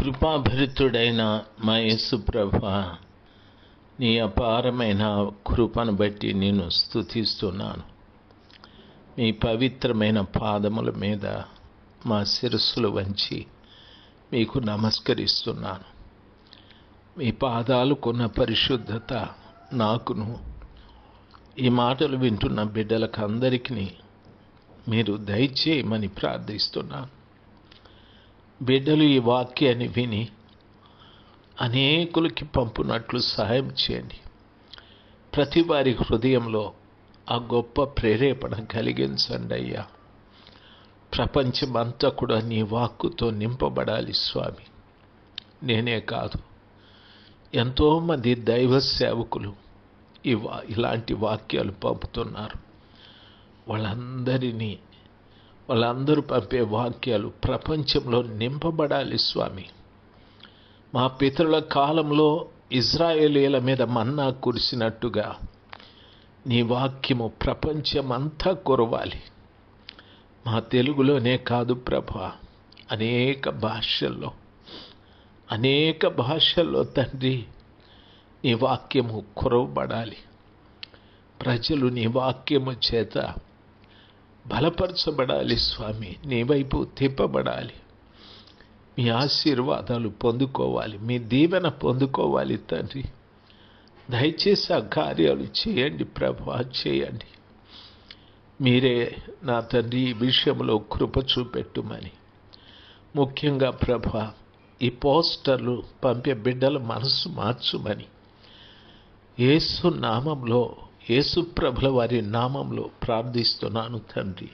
కృపాభరితుడైన మా యేసుప్రభ నీ అపారమైన కృపను బట్టి నేను స్థుతిస్తున్నాను మీ పవిత్రమైన పాదముల మీద మా శిరస్సులు వంచి మీకు నమస్కరిస్తున్నాను. మీ పాదాలకున్న పరిశుద్ధత నాకును ఈ మాటలు వింటున్న బిడ్డలకు అందరికీ మీరు దయచేయమని ప్రార్థిస్తున్నాను. బిడ్డలు ఈ వాక్యాన్ని విని అనేకులకి పంపునట్లు సహాయం చేయండి. ప్రతి వారి హృదయంలో ఆ గొప్ప ప్రేరేపణ కలిగించండి అయ్యా. ప్రపంచమంతా కూడా నీ వాక్కుతో నింపబడాలి స్వామి. నేనే కాదు. ఎంతోమంది దైవ సేవకులు ఇవా ఇలాంటి వాక్యాలు పంపుతున్నారు. వాళ్ళందరినీ వాళ్ళందరూ పంపే వాక్యాలు ప్రపంచంలో నింపబడాలి స్వామి. మా పితరుల కాలంలో ఇజ్రాయేలీల మీద మన్నా కురిసినట్టుగా నీ వాక్యము ప్రపంచమంతా కురవాలి. మా తెలుగులోనే కాదు ప్రభ అనేక భాషల్లో అనేక భాషల్లో తండ్రి నీ వాక్యము కురవబడాలి. ప్రజలు నీ వాక్యము చేత బలపరచబడాలి స్వామి నీ వైపు తిప్పబడాలి. మీ ఆశీర్వాదాలు పొందుకోవాలి మీ దీవెన పొందుకోవాలి తండ్రి. దయచేసి ఆ కార్యాలు చేయండి ప్రభా చేయండి. మీరే నా తండ్రి ఈ విషయంలో కృప చూపెట్టుమని. ముఖ్యంగా ప్రభ ఈ పోస్టర్లు పంపే బిడ్డల మనసు మార్చుమని. ఏసు నామంలో యేసుప్రభుల వారి నామంలో ప్రార్థిస్తున్నాను తండ్రి.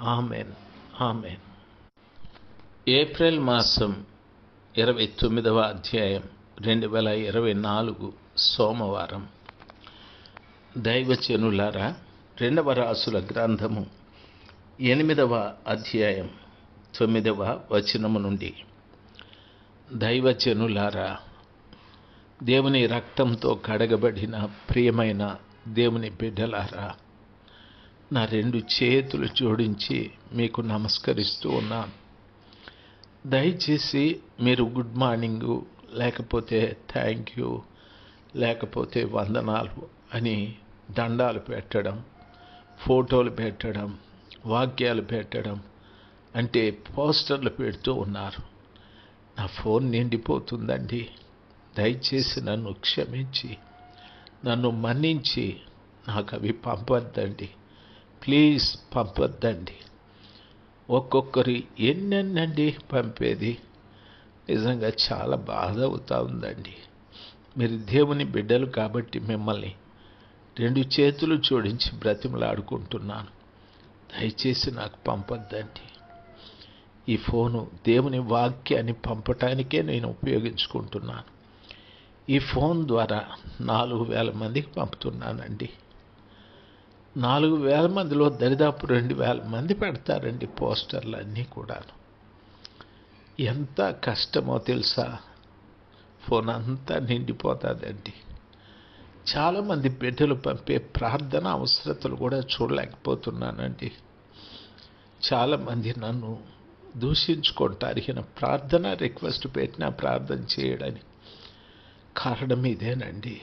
ఆమెన్. ఆమెన్. ఏప్రిల్ మాసం ఇరవై తొమ్మిదవ అధ్యాయం రెండు వేల ఇరవై నాలుగు సోమవారం. దైవచనులారా రెండవ రాసుల గ్రంథము ఎనిమిదవ అధ్యాయం తొమ్మిదవ వచనము నుండి. దైవచనులారా దేవుని రక్తంతో కడగబడిన ప్రియమైన దేవుని బిడ్డలారా నా రెండు చేతులు జోడించి మీకు నమస్కరిస్తూ ఉన్నాను. దయచేసి మీరు గుడ్ మార్నింగు లేకపోతే థ్యాంక్ యూ లేకపోతే వందనాలు అని దండాలు పెట్టడం ఫోటోలు పెట్టడం వాక్యాలు పెట్టడం అంటే పోస్టర్లు పెడుతూ ఉన్నారు. నా ఫోన్ నిండిపోతుందండి. దయచేసి నన్ను క్షమించి. నన్ను మన్నించి నాకు అవి పంపొద్దండి. ప్లీజ్ పంపొద్దండి. ఒక్కొక్కరు ఎన్నెన్నండి పంపేది? నిజంగా చాలా బాధ అవుతా ఉందండి. మీరు దేవుని బిడ్డలు కాబట్టి మిమ్మల్ని రెండు చేతులు జోడించి బ్రతిమలాడుకుంటున్నాను. దయచేసి నాకు పంపొద్దండి. ఈ ఫోను దేవుని వాక్యాన్ని పంపటానికే నేను ఉపయోగించుకుంటున్నాను. ఈ ఫోన్ ద్వారా నాలుగు వేల మందికి పంపుతున్నానండి. నాలుగు వేల మందిలో దరిదాపు రెండు వేల మంది పెడతారండి పోస్టర్లు అన్నీ కూడాను. ఎంత కష్టమో తెలుసా? ఫోన్ అంతా నిండిపోతుందండి. చాలామంది బిడ్డలు పంపే ప్రార్థన అవసరతలు కూడా చూడలేకపోతున్నానండి. చాలామంది నన్ను దూషించుకుంటారు. ఈయన ప్రార్థన రిక్వెస్ట్ పెట్టినా ప్రార్థన చేయడానికి కారణం ఇదేనండి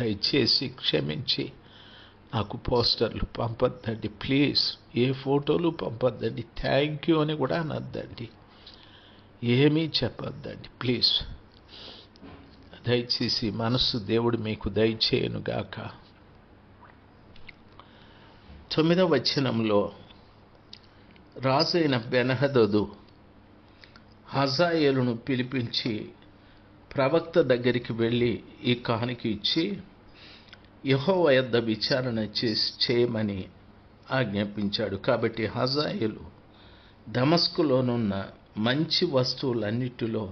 దయచేసి క్షమించి. నాకు పోస్టర్లు పంపొద్దండి. ప్లీజ్ ఏ ఫోటోలు పంపొద్దండి. థ్యాంక్ యూ అని కూడా అనొద్దండి. ఏమీ చెప్పొద్దండి. ప్లీజ్ దయచేసి మనస్సు దేవుడు మీకు దయచేయనుగాక. తొమ్మిదవ వచనంలో రాజైన బెనహదదు హజాయేలును పిలిపించి ప్రవక్త దగ్గరికి వెళ్ళి ఈ కానుక ఇచ్చి యహోవ యొద్ద విచారణ చేసి చేయమని ఆజ్ఞాపించాడు. కాబట్టి హజాయిలు దమస్కులోనున్న మంచి వస్తువులన్నిటిలో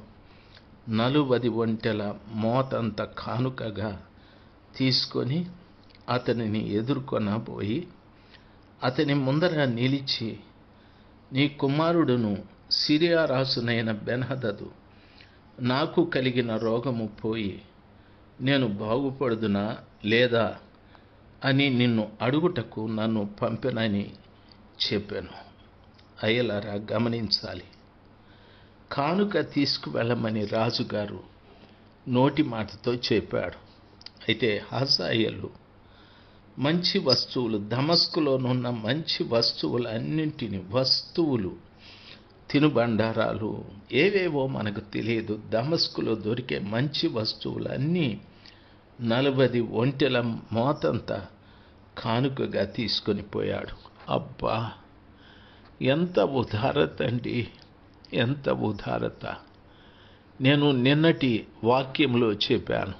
నలువది ఒంటెల మోతంత కానుకగా తీసుకొని అతనిని ఎదుర్కొనబోయి అతని ముందర నిలిచి నీ కుమారుడును సిరియా రాసునైన బెనహదదు నాకు కలిగిన రోగము పోయి నేను బాగుపడుదునా లేదా అని నిన్ను అడుగుటకు నన్ను పంపినని చెప్పాను. అయ్యలారా గమనించాలి. కానుక తీసుకువెళ్ళమని రాజుగారు నోటి మాటతో చెప్పాడు. అయితే హాసాయలు మంచి వస్తువులు దమస్కులోనున్న మంచి వస్తువులన్నింటినీ వస్తువులు తినుబండారాలు ఏవేవో మనకు తెలియదు. దమస్కులో దొరికే మంచి వస్తువులన్నీ నలభది ఒంటెల మోతంతా కానుకగా తీసుకొని పోయాడు. అబ్బా! ఎంత ఉదారత అండి! ఎంత ఉదారత! నేను నిన్నటి వాక్యంలో చెప్పాను.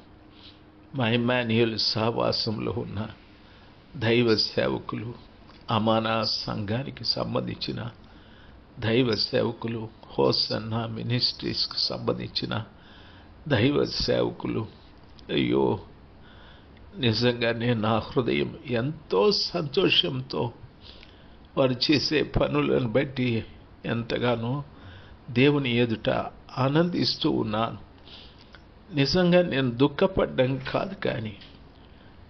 మా ఇమాన్యుల్ సహవాసంలో ఉన్న దైవ సేవకులు అమానా సంఘానికి సంబంధించిన దైవ సేవకులు హోసన్న మినిస్ట్రీస్కి సంబంధించిన దైవ సేవకులు. అయ్యో నిజంగానే నా హృదయం ఎంతో సంతోషంతో వారు చేసే పనులను బట్టి ఎంతగానో దేవుని ఎదుట ఆనందిస్తూ ఉన్నాను. నిజంగా నేను దుఃఖపడ్డం కాదు కానీ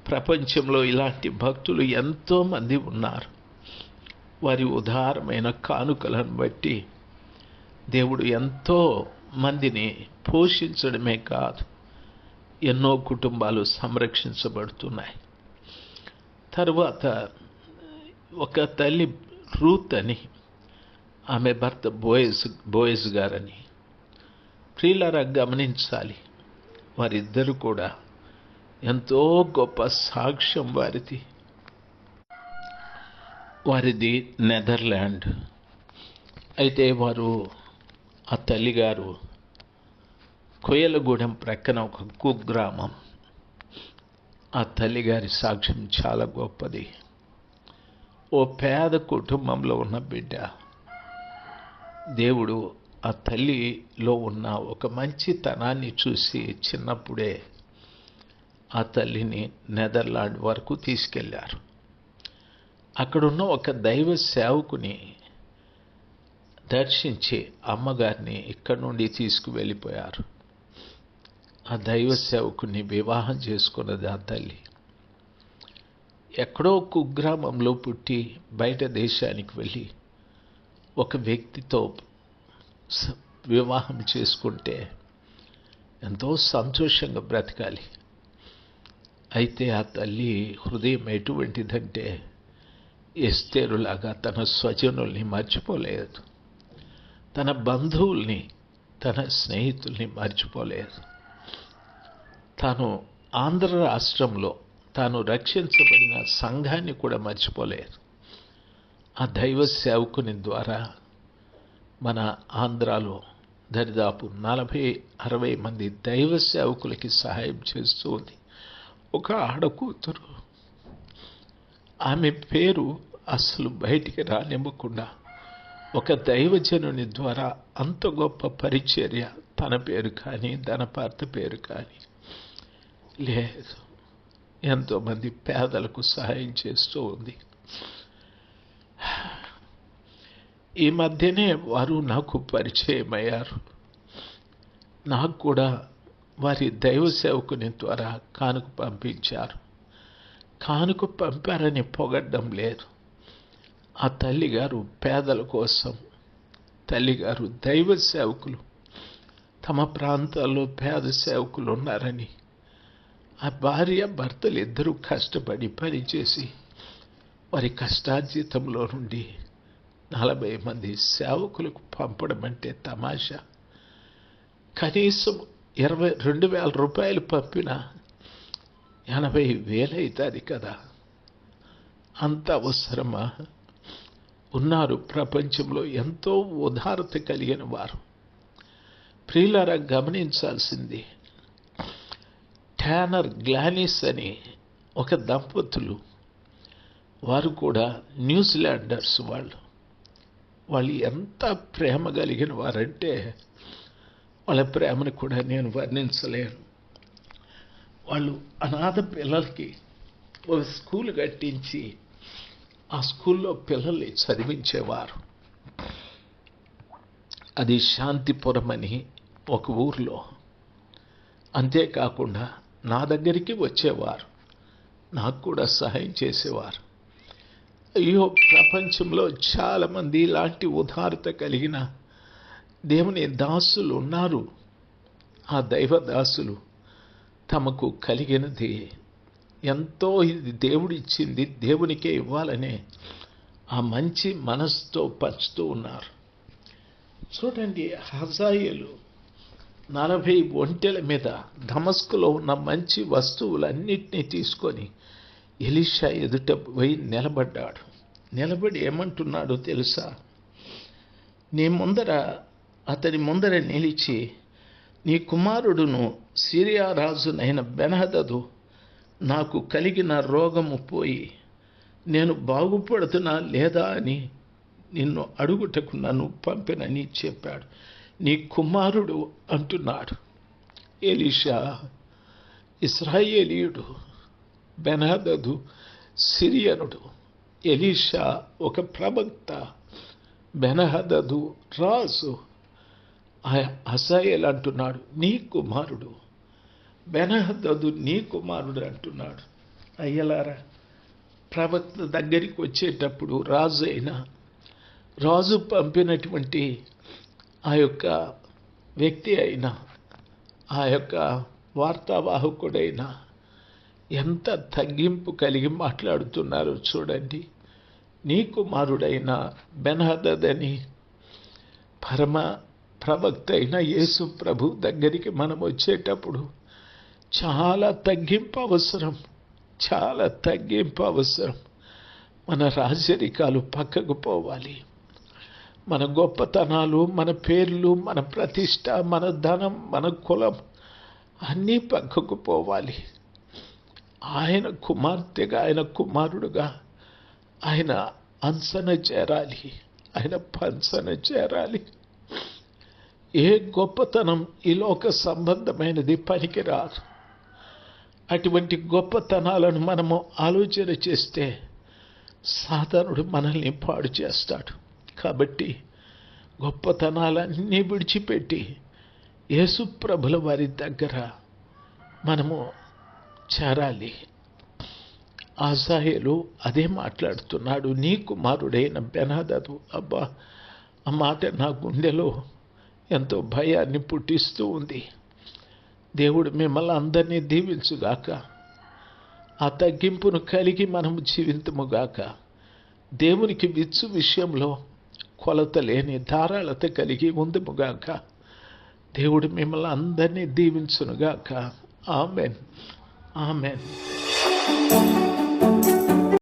ప్రపంచంలో ఇలాంటి భక్తులు ఎంతోమంది ఉన్నారు. వారి ఉదారమైన కానుకలను బట్టి దేవుడు ఎంతో మందిని పోషించడమే కాదు ఎన్నో కుటుంబాలు సంరక్షించబడుతున్నాయి. తర్వాత ఒక తల్లి రూత్ అని ఆమె భర్త బోయస్ బోయస్ గారని ప్రియులరా గమనించాలి. వారిద్దరు కూడా ఎంతో గొప్ప సాక్ష్యం వారిది. వారిది నెదర్లాండ్. అయితే వారు ఆ తల్లిగారు కొయ్యలగూడెం ప్రక్కన ఒక కుగ్రామం. ఆ తల్లిగారి సాక్ష్యం చాలా గొప్పది. ఓ పేద కుటుంబంలో ఉన్న బిడ్డ. దేవుడు ఆ తల్లిలో ఉన్న ఒక మంచితనాన్ని చూసి చిన్నప్పుడే ఆ తల్లిని నెదర్లాండ్ వరకు తీసుకెళ్ళారు. అక్కడున్న ఒక దైవ సేవకుని దర్శించి అమ్మగారిని ఇక్కడి నుండి తీసుకువెళ్ళిపోయారు. ఆ దైవ సేవకుని వివాహం చేసుకున్నది ఆ తల్లి. ఎక్కడో కుగ్రామంలో పుట్టి బయట దేశానికి వెళ్ళి ఒక వ్యక్తితో వివాహం చేసుకుంటే ఎంతో సంతోషంగా బ్రతకాలి. అయితే ఆ తల్లి హృదయం ఎటువంటిదంటే ఎస్తేరులాగా తన స్వజనుల్ని మర్చిపోలేదు. తన బంధువుల్ని తన స్నేహితుల్ని మర్చిపోలేదు. తాను ఆంధ్ర రాష్ట్రంలో తాను రక్షించబడిన సంఘాన్ని కూడా మర్చిపోలేదు. ఆ దైవ సేవకుని ద్వారా మన ఆంధ్రాలో దరిదాపు నలభై అరవై మంది దైవ సేవకులకి సహాయం చేస్తూ ఉంది. ఒక ఆడకూతురు. ఆమె పేరు అసలు బయటికి రానివ్వకుండా ఒక దైవజనుని ద్వారా అంత గొప్ప పరిచర్య తన పేరు కానీ ధనపార్త పేరు కానీ. లేదు. ఎంతోమంది పేదలకు సహాయం చేస్తూ ఉంది. ఈ మధ్యనే వారు నాకు పరిచయం అయ్యారు నాకు కూడా వారి దైవ సేవకుని ద్వారా కానుక పంపించారు. కానుక పంపారని పొగడ్డం లేదు. ఆ తల్లిగారు పేదల కోసం తల్లిగారు దైవ సేవకులు తమ ప్రాంతాల్లో పేద సేవకులు ఉన్నారని ఆ భార్య భర్తలు ఇద్దరూ కష్టపడి పనిచేసి వారి కష్టార్జితంలో నుండి నలభై మంది సేవకులకు పంపడం అంటే తమాషా. కనీసం ఇరవై రెండు వేల రూపాయలు పంపిన ఎనభై వేలవుతుంది కదా. అంత అవసరమా? ఉన్నారు. ప్రపంచంలో ఎంతో ఉదారత కలిగిన వారు. ప్రియులారా గమనించాల్సింది ట్యానర్ గ్లానిస్ అని ఒక దంపతులు వారు కూడా న్యూజిలాండర్స్ వాళ్ళు. వాళ్ళు ఎంత ప్రేమ కలిగిన వారంటే వాళ్ళ ప్రేమను కూడా నేను వర్ణించలేను. వాళ్ళు అనాథ పిల్లలకి ఒక స్కూల్ కట్టించి ఆ స్కూల్లో పిల్లల్ని చదివించేవారు. అది శాంతిపురం అని ఒక ఊర్లో. అంతేకాకుండా నా దగ్గరికి వచ్చేవారు. నాకు కూడా సహాయం చేసేవారు. అయ్యో ప్రపంచంలో చాలామంది ఇలాంటి ఉదారత కలిగిన దేవుని దాసులు ఉన్నారు. ఆ దైవ దాసులు తమకు కలిగినది ఎంతో ఇది దేవుడు ఇచ్చింది దేవునికే ఇవ్వాలనే ఆ మంచి మనస్సుతో పంచుతూ ఉన్నారు. చూడండి హజాయిలు నలభై ఒంటెల మీద ధమస్కులో ఉన్న మంచి వస్తువులన్నిటినీ తీసుకొని ఎలిషా ఎదుట పోయి నిలబడ్డాడు. నిలబడి ఏమంటున్నాడో తెలుసా? నీ ముందర అతని ముందర నిలిచి నీ కుమారుడును సిరియా రాజునైన బెనహదదు నాకు కలిగిన రోగము పోయి నేను బాగుపడుతున్నా లేదా అని నిన్ను అడుగుటకు నన్ను పంపినని చెప్పాడు. నీ కుమారుడు అంటున్నాడు. ఎలీషా ఇస్రాయేలీయుడు బెనహదదు సిరియనుడు ఎలీషా ఒక ప్రవక్త బెనహదదు రాజు అసయల్ అంటున్నాడు. నీ కుమారుడు బెనహదదు నీ కుమారుడు అంటున్నాడు అయ్యలారా ప్రవక్త దగ్గరికి వచ్చేటప్పుడు రాజు అయినా రాజు పంపినటువంటి ఆ యొక్క వ్యక్తి అయినా ఆ యొక్క వార్తావాహకుడైనా ఎంత తగ్గింపు కలిగి మాట్లాడుతున్నారో చూడండి. నీ కుమారుడైన బెనహదని పరమ ప్రవక్త అయిన యేసు ప్రభు దగ్గరికి మనం వచ్చేటప్పుడు చాలా తగ్గింపు అవసరం. చాలా తగ్గింపు అవసరం. మన రాజరికాలు పక్కకు పోవాలి. మన గొప్పతనాలు మన పేర్లు మన ప్రతిష్ట మన ధనం మన కులం అన్నీ పక్కకు పోవాలి. ఆయన కుమార్తెగా ఆయన కుమారుడుగా ఆయన అంచన చేరాలి. ఆయన పంచన చేరాలి. ఏ గొప్పతనం ఈ లోక సంబంధమైనది పనికిరాదు. అటువంటి గొప్పతనాలను మనము ఆలోచన చేస్తే సాధారణుడు మనల్ని పాడు చేస్తాడు. కాబట్టి గొప్పతనాలన్నీ విడిచిపెట్టి యేసుప్రభుల వారి దగ్గర మనము చేరాలి. ఆజాయేలు అదే మాట్లాడుతున్నాడు. నీ కుమారుడైన బెనాదదు అబ్బా ఆ మాట నా గుండెలో ఎంతో భయాన్ని పుట్టిస్తూ ఉంది. దేవుడు మిమ్మల్ని అందరినీ దీవించుగాక. ఆ తగ్గింపును కలిగి మనము జీవితముగాక. దేవునికి విచ్చు విషయంలో కొలత లేని ధారాళత కలిగి ఉందముగాక. దేవుడు మిమ్మల్ని అందరినీ దీవించునుగాక. ఆమెన్. ఆమెన్.